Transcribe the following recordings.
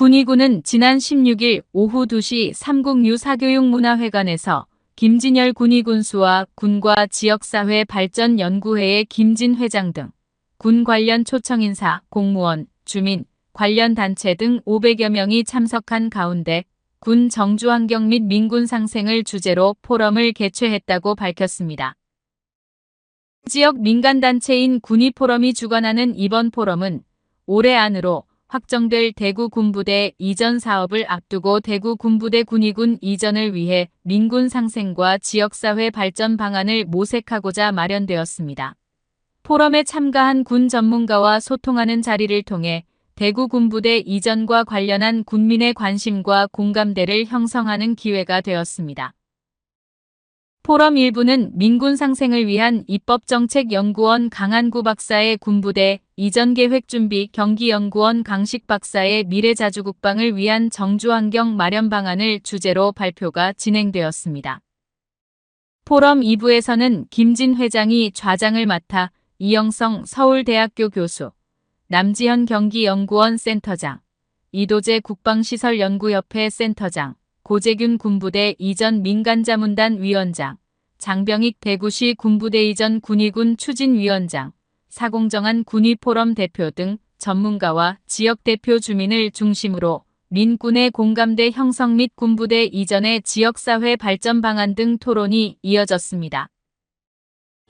군의군은 지난 16일 오후 2시 삼국유 사교육문화회관에서 김진열 군의군수와 군과 지역사회 발전연구회의 김진 회장 등 군 관련 초청인사, 공무원, 주민, 관련 단체 등 500여 명이 참석한 가운데 군 정주환경 및 민군 상생을 주제로 포럼을 개최했다고 밝혔습니다. 지역 민간단체인 군의포럼이 주관하는 이번 포럼은 올해 안으로 확정될 대구 군부대 이전 사업을 앞두고 대구 군부대 군의군 이전을 위해 민군 상생과 지역사회 발전 방안을 모색하고자 마련되었습니다. 포럼에 참가한 군 전문가와 소통하는 자리를 통해 대구 군부대 이전과 관련한 군민의 관심과 공감대를 형성하는 기회가 되었습니다. 포럼 일부는 민군 상생을 위한 입법정책연구원 강한구 박사의 군부대 이전 계획 준비 경기연구원 강식 박사의 미래자주국방을 위한 정주환경 마련 방안을 주제로 발표가 진행되었습니다. 포럼 2부에서는 김진 회장이 좌장을 맡아 이영성 서울대학교 교수, 남지현 경기연구원 센터장, 이도재 국방시설연구협회 센터장, 고재균 군부대 이전 민간자문단 위원장, 장병익 대구시 군부대 이전 군의군 추진위원장, 사공정한 군의포럼 대표 등 전문가와 지역 대표 주민을 중심으로 민군의 공감대 형성 및 군부대 이전의 지역사회 발전 방안 등 토론이 이어졌습니다.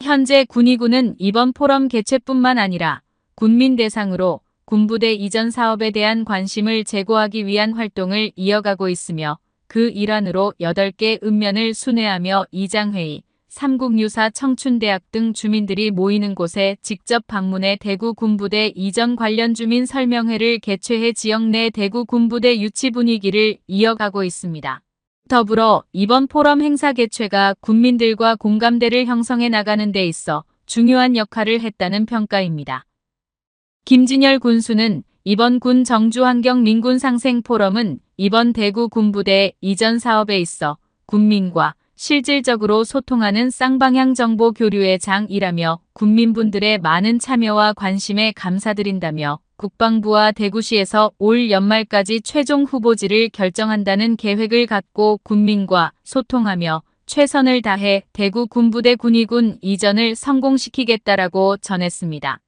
현재 군의군은 이번 포럼 개최뿐만 아니라 군민 대상으로 군부대 이전 사업에 대한 관심을 제고하기 위한 활동을 이어가고 있으며 그 일환으로 8개 읍면을 순회하며 이장회의, 삼국유사 청춘대학 등 주민들이 모이는 곳에 직접 방문해 대구 군부대 이전 관련 주민 설명회를 개최해 지역 내 대구 군부대 유치 분위기를 이어가고 있습니다. 더불어 이번 포럼 행사 개최가 군민들과 공감대를 형성해 나가는 데 있어 중요한 역할을 했다는 평가입니다. 김진열 군수는 이번 군 정주환경 민군 상생 포럼은 이번 대구 군부대 이전 사업에 있어 군민과 실질적으로 소통하는 쌍방향 정보 교류의 장이라며 군민분들의 많은 참여와 관심에 감사드린다며 국방부와 대구시에서 올 연말까지 최종 후보지를 결정한다는 계획을 갖고 군민과 소통하며 최선을 다해 대구 군부대 군의군 이전을 성공시키겠다라고 전했습니다.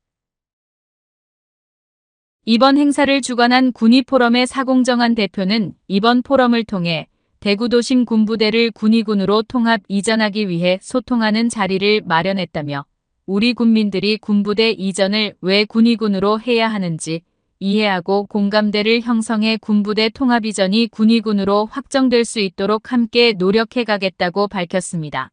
이번 행사를 주관한 군의포럼의 사공정한 대표는 이번 포럼을 통해 대구도심 군부대를 군의군으로 통합 이전하기 위해 소통하는 자리를 마련했다며 우리 국민들이 군부대 이전을 왜 군의군으로 해야 하는지 이해하고 공감대를 형성해 군부대 통합 이전이 군의군으로 확정될 수 있도록 함께 노력해 가겠다고 밝혔습니다.